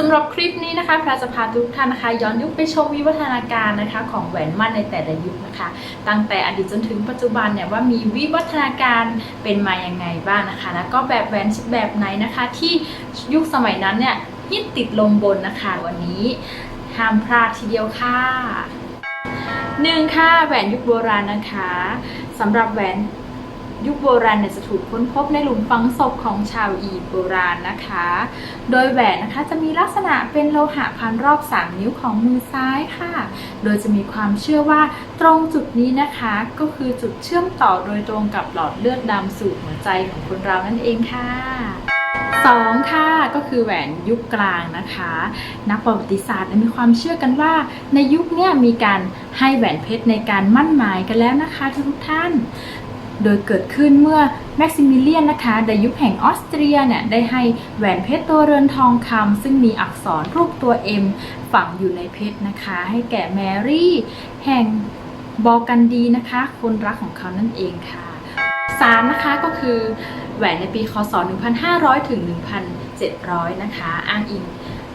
สำหรับคลิปนี้นะคะพระจะพาทุกท่านนะคะ ย้อนยุคไปชมวิวัฒนาการนะคะของแหวนมั่นในแต่ละยุคนะคะ ตั้งแต่อดีตจนถึงปัจจุบันเนี่ยว่ามีวิวัฒนาการเป็นมาอย่างไงบ้างนะคะ แล้วก็แบบแหวนแบบไหนนะคะ ที่ยุคสมัยนั้นเนี่ยฮิตติดลมบนนะคะ วันนี้ห้ามพลาดทีเดียวค่ะหนึ่งค่ะแหวนยุคโบราณนะคะสำหรับแหวน ยุคโบราณเนี่ยจะถูกค้นพบในหลุมฝังศพของชาวอียิปต์โบราณนะคะ โดยแหวนนะคะจะมีลักษณะเป็นโลหะพันรอบ 3 นิ้วของมือซ้ายค่ะ โดยจะมีความเชื่อว่าตรงจุดนี้นะคะก็คือจุดเชื่อมต่อโดยตรงกับหลอดเลือดดำสู่หัวใจของคนเรานั่นเองค่ะสองค่ะก็คือแหวนยุคกลางนะคะ นักประวัติศาสตร์มีความเชื่อกันว่า ในยุคนี้มีการให้แหวนเพชรในการมั่นหมายกันแล้วนะคะทุกท่าน โดยเกิดขึ้นเมื่อแม็กซิมิเลียนนะคะในยุคแห่งออสเตรียเนี่ยได้ให้แหวนเพชรตัวเรือนทองคำซึ่งมีอักษรรูปตัว M ฝังอยู่ในเพชรนะคะ ให้แก่แมรี่แห่งบอกกันดีนะคะ คนรักของเขานั่นเองค่ะสามนะคะก็คือแหวนในปีคศ 1500 ถึง 1700 นะคะ อ้างอิง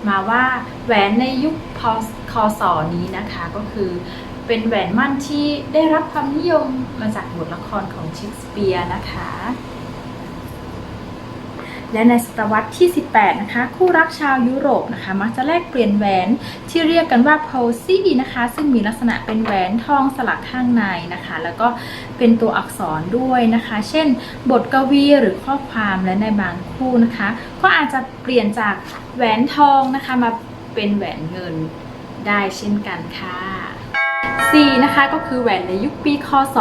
มาว่าแหวนในยุคพคศนี้นะคะก็คือ เป็นแหวนมั่นที่ได้รับความนิยมมาจากบทละครของเชคสเปียร์นะคะ และในศตวรรษที่ 18 นะคะ คู่รักชาวยุโรปนะคะ มักจะแลกเปลี่ยนแหวนที่เรียกกันว่าโพซี่นะคะ ซึ่งมีลักษณะเป็นแหวนทองสลักข้างในนะคะ แล้วก็เป็นตัวอักษรด้วยนะคะ เช่น บทกวีหรือข้อความและในบางคู่นะคะ ก็อาจจะเปลี่ยนจากแหวนทองนะคะมาเป็นแหวนเงินได้เช่นกันค่ะ 4นะคะก็คือแหวนในยุคปีคศ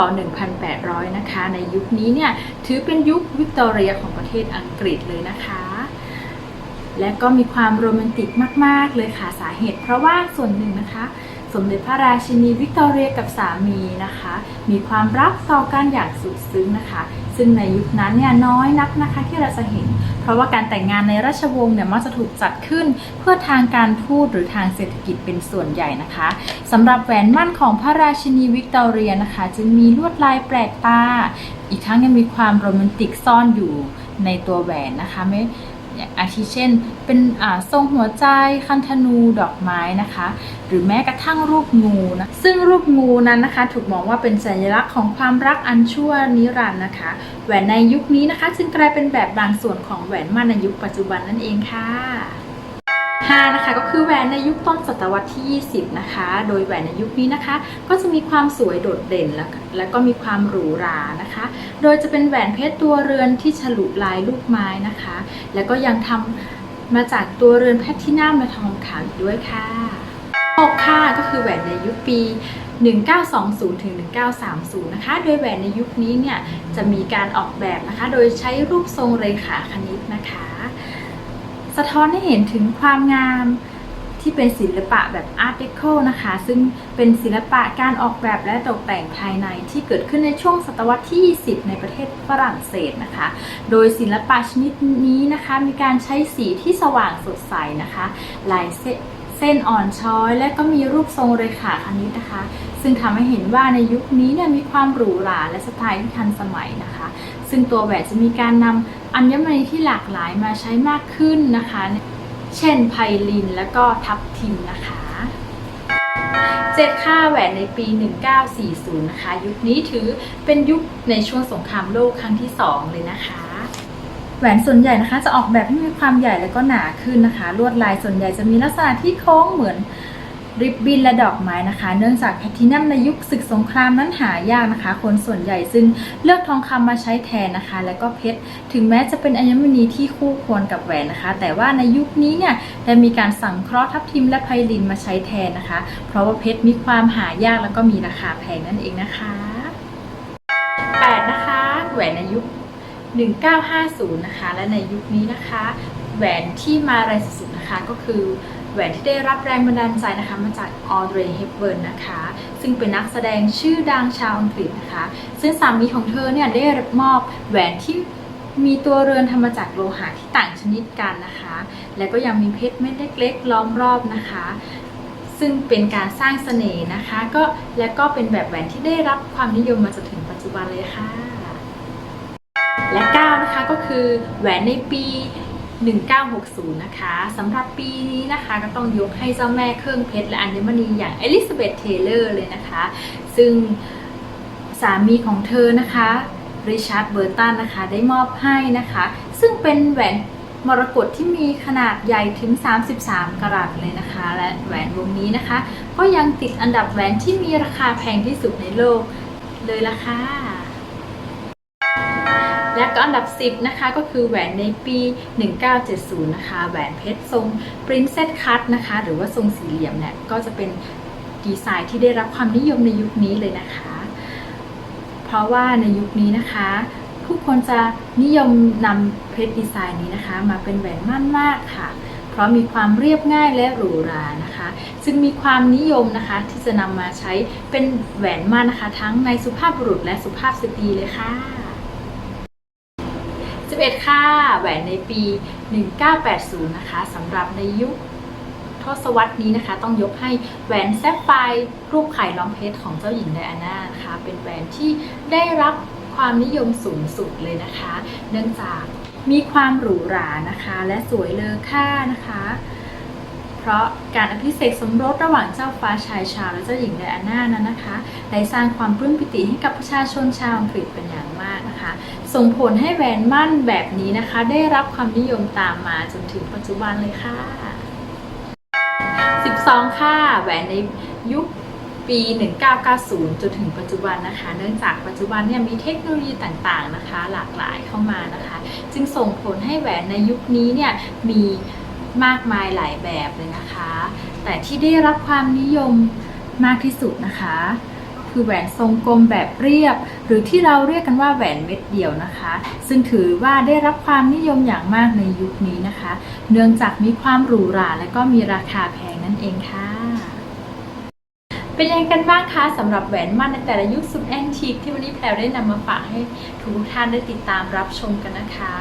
1800 นะคะ ในยุคนี้เนี่ยถือเป็นยุควิกตอเรียของประเทศอังกฤษเลยนะคะ และก็มีความโรแมนติกมาก ๆ เลยค่ะสาเหตุ เพราะว่าส่วนหนึ่งนะคะ สมเด็จพระราชินีวิกตอเรียกับสามีนะคะ มีความรักต่อกันอย่างสุดซึ้งนะคะ ซึ่งในยุคนั้นเนี่ยน้อยนักนะคะที่เราจะเห็น เพราะว่าการแต่งงานในราชวงศ์เนี่ยมักจะถูกจัดขึ้นเพื่อทางการทูตหรือทางเศรษฐกิจเป็นส่วนใหญ่นะคะสำหรับแหวนมั่นของพระราชินีวิกตอเรียนะคะ จึงมีลวดลายแปลกตา อีกทั้งยังมีความโรแมนติกซ่อนอยู่ในตัวแหวนนะคะไม่ อาทิเช่น เป็นทรงหัวใจคันธนูดอกไม้นะคะ หรือแม้กระทั่งรูปงูนะซึ่งรูปงูนั้นนะคะ ถูกมองว่าเป็นสัญลักษณ์ของความรักอันชั่วนิรันดร์นะคะ แหวนในยุคนี้นะคะ จึงกลายเป็นแบบบางส่วนของแหวนมั่นในยุคปัจจุบันนั่นเองค่ะ 5 นะคะ ก็คือแหวนในยุคต้นศตวรรษที่ 20 นะคะ โดยแหวนในยุคนี้นะคะ ก็จะมีความสวยโดดเด่นและและก็มีความหรูหรานะคะ โดยจะเป็นแหวนเพชรตัวเรือนที่ฉลุลายลูกไม้นะคะ แล้วก็ยังทำมาจากตัวเรือนแพลทินัมและทองขาวอีกด้วยค่ะ6ค่ะก็คือแหวนในยุคปี 1920ถึง1930 นะคะ โดยแหวนในยุคนี้เนี่ยจะมีการออกแบบนะคะ โดยใช้รูปทรงเรขาคณิตนะคะ สะท้อนให้เห็นถึงความงามที่เป็นศิลปะแบบ Art Deco นะคะ ซึ่งเป็นศิลปะการออกแบบและตกแต่งภายในที่เกิดขึ้นในช่วงศตวรรษที่ 20 ในประเทศฝรั่งเศสนะคะ โดยศิลปะชนิดนี้นะคะ มีการใช้สีที่สว่างสดใสนะคะ ลายเส้น ส้นอ่อนช้อย และก็มีรูปทรงเรขาคณิตนะคะ ซึ่งทำให้เห็นว่าในยุคนี้เนี่ยมีความหรูหราและสไตล์ที่ทันสมัยนะคะ ซึ่งตัวแหวนจะมีการนำอัญมณีที่หลากหลายมาใช้มากขึ้นนะคะ เช่นไพลินและก็ทับทิมนะคะเจ็ดค่าแหวนในปี 1940 นะคะ ยุคนี้ถือเป็นยุคในช่วงสงครามโลกครั้งที่ 2 เลยนะคะ แหวนส่วนใหญ่นะคะ จะออกแบบให้มีความใหญ่และก็หนาขึ้นนะคะ ลวดลายส่วนใหญ่จะมีลักษณะที่โค้งเหมือนริบบิ้นและดอกไม้นะคะ เนื่องจากแพทินัมในยุคศึกสงครามนั้นหายากนะคะ คนส่วนใหญ่ซึ่งเลือกทองคำมาใช้แทนนะคะ และก็เพชร ถึงแม้จะเป็นอัญมณีที่คู่ควรกับแหวนนะคะ แต่ว่าในยุคนี้เนี่ยได้มีการสั่งเคราะห์ทับทิมและไพลินมาใช้แทนนะคะ เพราะว่าเพชรมีความหายากแล้วก็มีราคาแพงนั่นเองนะคะ8นะคะแหวนในยุค 1950 นะคะ และในยุคนี้นะคะ แหวนที่มาแรงสุดๆนะคะก็คือแหวนที่ได้รับแรงบันดาลใจนะคะมาจากออเดรย์เฮปเบิร์นนะคะ ซึ่งเป็นนักแสดงชื่อดังชาวอังกฤษนะคะ ซึ่งสามีของเธอเนี่ยได้รับมอบแหวนที่มีตัวเรือนทำมาจากโลหะที่ต่างชนิดกันนะคะ และก็ยังมีเพชรเม็ดเล็กๆล้อมรอบนะคะ ซึ่งเป็นการสร้างเสน่ห์นะคะ ก็และก็เป็นแบบแหวนที่ได้รับความนิยมมาจนถึงปัจจุบันเลยค่ะและ9นะคะ ก็คือแหวนในปี 1960 นะคะสำหรับปีนี้นะคะก็ต้องยกให้เจ้าแม่เครื่องเพชรและอัญมณีอย่างเอลิซาเบธเทเลอร์เลยนะคะ ซึ่งสามีของเธอนะคะริชาร์ดเบอร์ตันนะคะได้มอบให้นะคะ ซึ่งเป็นแหวนมรกตที่มีขนาดใหญ่ถึง 33 กรัตเลยนะคะ และแหวนวงนี้นะคะ ก็ยังติดอันดับแหวนที่มีราคาแพงที่สุดในโลกเลยล่ะค่ะ และก็อันดับ 10 นะคะก็คือแหวนในปี 1970 นะคะ แหวนเพชรทรง Princess Cut นะคะ หรือว่าทรงสี่เหลี่ยมเนี่ยก็จะเป็นดีไซน์ที่ได้รับความนิยมในยุคนี้เลยนะคะ เพราะว่าในยุคนี้นะคะผู้คนจะนิยมนำเพชรดีไซน์นี้นะคะ มาเป็นแหวนมั่นมากค่ะ เพราะมีความเรียบง่ายและหรูหรานะคะจึงมีความนิยมนะคะที่จะนำมาใช้เป็นแหวนมั่นนะคะ ทั้งในสุภาพบุรุษและสุภาพสตรีเลยค่ะ 11 ค่ะ แหวนในปี 1980 นะคะสำหรับในยุคทศวรรษนี้นะคะ ต้องยกให้แหวนแซฟไฟร์รูปไข่ล้อมเพชรของเจ้าหญิงไดอาน่านะคะ เป็นแหวนที่ได้รับความนิยมสูงสุดเลยนะคะ เนื่องจากมีความหรูหรานะคะ และสวยเลอค่านะคะ เพราะการอภิเษกสมรสระหว่างเจ้าฟ้าชายชาวและเจ้าหญิงไดอาน่านั้นนะคะ ได้สร้างความปลื้มปิติให้กับประชาชนชาวอังกฤษเป็นอย่าง มากนะคะ ส่งผลให้แหวนมั่นแบบนี้นะคะ ได้รับความนิยมตามมาจนถึงปัจจุบันเลยค่ะ 12 ค่ะ แหวนในยุคปี 1990 จนถึงปัจจุบันนะคะ เนื่องจากปัจจุบันเนี่ยมีเทคโนโลยีต่างๆนะคะ หลากหลายเข้ามานะคะ จึงส่งผลให้แหวนในยุคนี้เนี่ยมีมากมายหลายแบบเลยนะคะ แต่ที่ได้รับความนิยมมากที่สุดนะคะ คือแหวนทรงกลมแบบเรียบ หรือที่เราเรียกกันว่าแหวนเม็ดเดียวนะคะ ซึ่งถือว่าได้รับความนิยมอย่างมากในยุคนี้นะคะ เนื่องจากมีความหรูหราและก็มีราคาแพงนั่นเองค่ะเป็นยังไงกันบ้างคะสำหรับแหวนมั่นในแต่ละยุคสุดแอนทิกที่วันนี้แพรวได้นำมาฝากให้ทุกท่านได้ติดตามรับชมกันนะคะ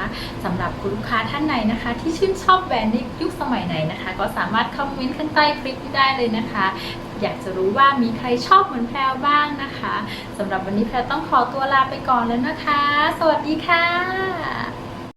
สำหรับคุณลูกค้าท่านไหนนะคะ ที่ชื่นชอบแหวนในยุคสมัยไหนนะคะ ก็สามารถคอมเมนต์ข้างใต้คลิปได้เลยนะคะ อยากจะรู้ว่ามีใครชอบเหมือนแพรวบ้างนะคะสำหรับวันนี้แพรวต้องขอตัวลาไปก่อนแล้วนะคะ สวัสดีค่ะ